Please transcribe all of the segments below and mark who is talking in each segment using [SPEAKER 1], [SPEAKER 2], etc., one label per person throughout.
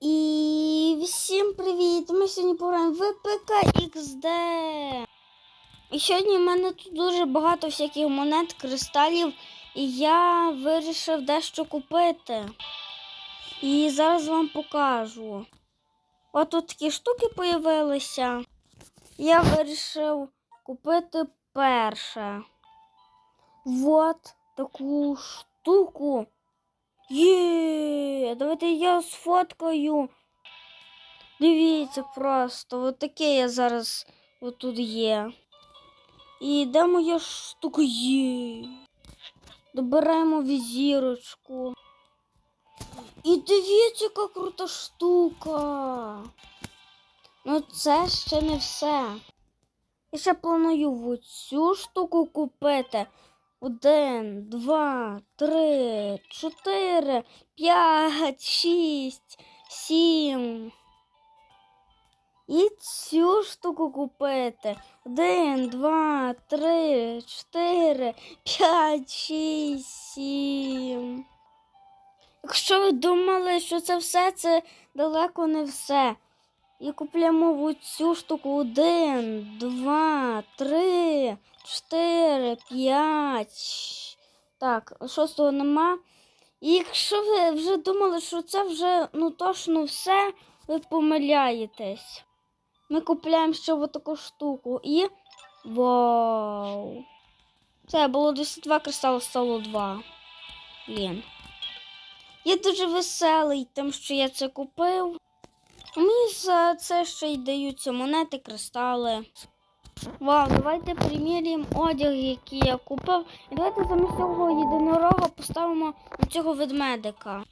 [SPEAKER 1] І всім привіт! Ми сьогодні пограємо в XD. І сьогодні в мене тут дуже багато всяких монет, кристалів, і я вирішив дещо купити. І зараз вам покажу. От тут такі штуки появилися. Я вирішив купити перше. Вот таку штуку. Є, давайте я сфоткаю. Дивіться просто, от таке я зараз отут є. І де моя штука є? Добираємо візірочку. І дивіться, яка крута штука. Ну це ще не все. Я ще планую оцю штуку купити. Один, два, три, чотири, п'ять, шість, сім. І цю штуку купити. Один, два, три, чотири, п'ять, шість, сім. Якщо ви думали, що це все, це далеко не все. І купляємо оцю штуку. Один, два, три, чотири, п'ять. Так, шостого нема. І якщо ви вже думали, що це вже ну точно все, ви помиляєтесь. Ми купляємо ще отаку штуку і. Вау! Це було 22 кристали, стало 2. Блін. Я дуже веселий, тим, що я це купив. Мені за це ще й даються монети, кристали. Вау, давайте приміряємо одяг, який я купив. І давайте замість цього єдинорога поставимо цього ведмедика.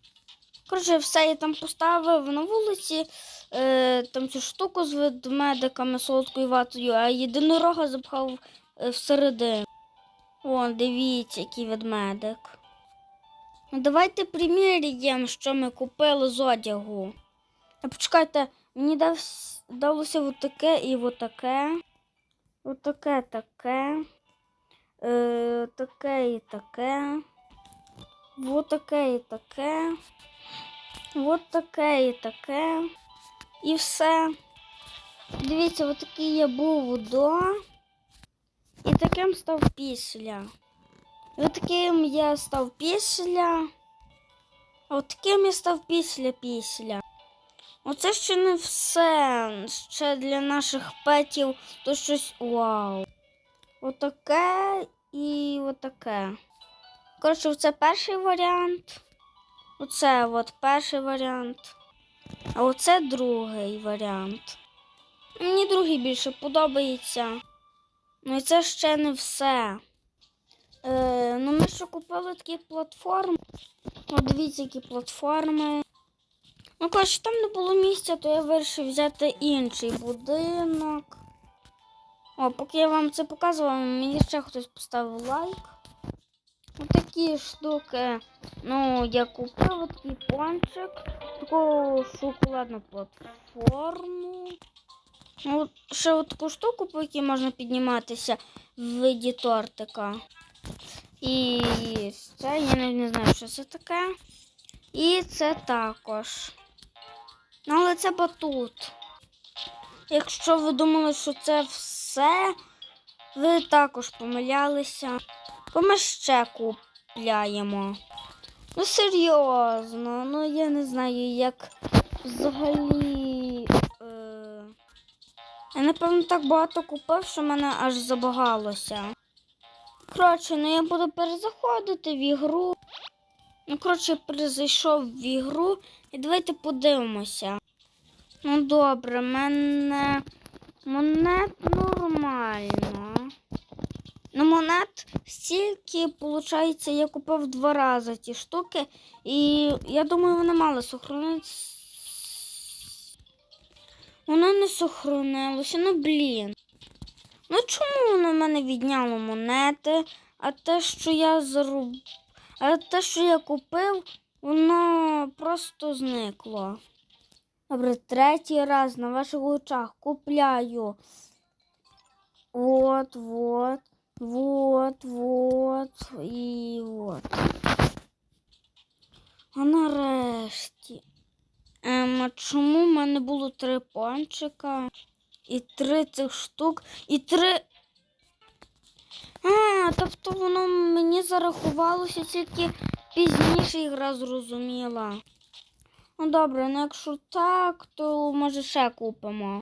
[SPEAKER 1] Коротше, все я там поставив на вулиці, е, там цю штуку з ведмедиками, солодкою ватою, а єдинорога запхав е, всередину. Вон, дивіться, який ведмедик. Ну, давайте приміряємо, що ми купили з одягу. А почекайте, мені дав, далося отаке і отаке. Отаке таке. Е, таке і таке. Вот таке і таке. Вот таке і таке. І все. Дивіться, отакий я був до. І таким став після. І отаким я став після. А от таким я став після після. Оце ще не все. Ще для наших петів то щось вау. Отаке і отаке. Коротше, це перший варіант. Оце от перший варіант. А оце другий варіант. Мені другий більше подобається. Ну і це ще не все. Е, ну, ми ще купили такі платформи. О, дивіться, які платформи. Ну, коротше, там не було місця, то я вирішив взяти інший будинок. О, поки я вам це показувала, мені ще хтось поставив лайк. Отакі штуки. Ну, я купив такий пончик, таку шоколадну платформу. Ну, ще от таку штуку, по якій можна підніматися в виді тортика. І це я не знаю, що це таке. І це також. Ну, але це батут. Якщо ви думали, що це все, ви також помилялися. Бо ми ще купляємо. Ну, серйозно, ну я не знаю, як взагалі. Е... Я, напевно, так багато купив, що мене аж забагалося. Коротше, ну я буду перезаходити в ігру. Ну, коротше, перезайшов в ігру і давайте подивимося. Ну, добре, мене монет нормально. Ну, монет стільки, виходить, я купив два рази ті штуки, і я думаю, вони мали сохранитися. Воно не сохранилося, ну блін. Ну чому воно в мене відняло монети? А те, що я заруб... А те, що я купив, воно просто зникло. Добре, третій раз на ваших очах купляю. От, вот, вот, вот і от. А нарешті. Ем, а чому в мене було три пончика? І три цих штук, і три. А, тобто воно мені зарахувалося тільки пізніше ігра зрозуміла. Ну добре, ну якщо так, то може ще купимо.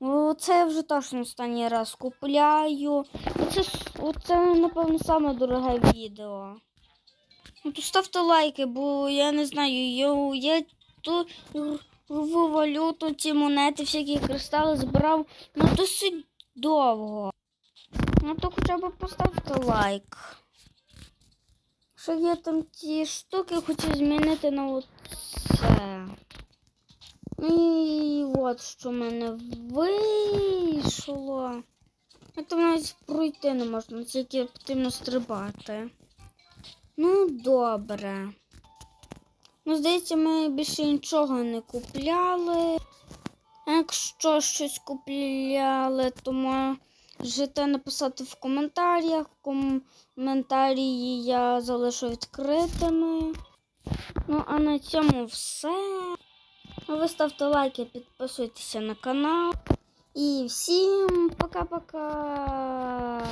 [SPEAKER 1] Оце я вже точно останній раз купляю. Оце, оце напевно, саме дороге відео. Ну то ставте лайки, бо я не знаю, я, я ту ігрову валюту, ці монети, всякі кристали збирав ну досить довго. Ну то хоча б поставте лайк. Що є там ті штуки, хочу змінити на оце. І от що в мене вийшло. Там навіть пройти не можна, тільки потрібно стрибати. Ну, добре. Ну, здається, ми більше нічого не купляли. Якщо щось купляли, то можете написати в коментарях. Коментарі я залишу відкритими. Ну, а на цьому все. Ви ставте лайки, підписуйтеся на канал. І всім пока-пока.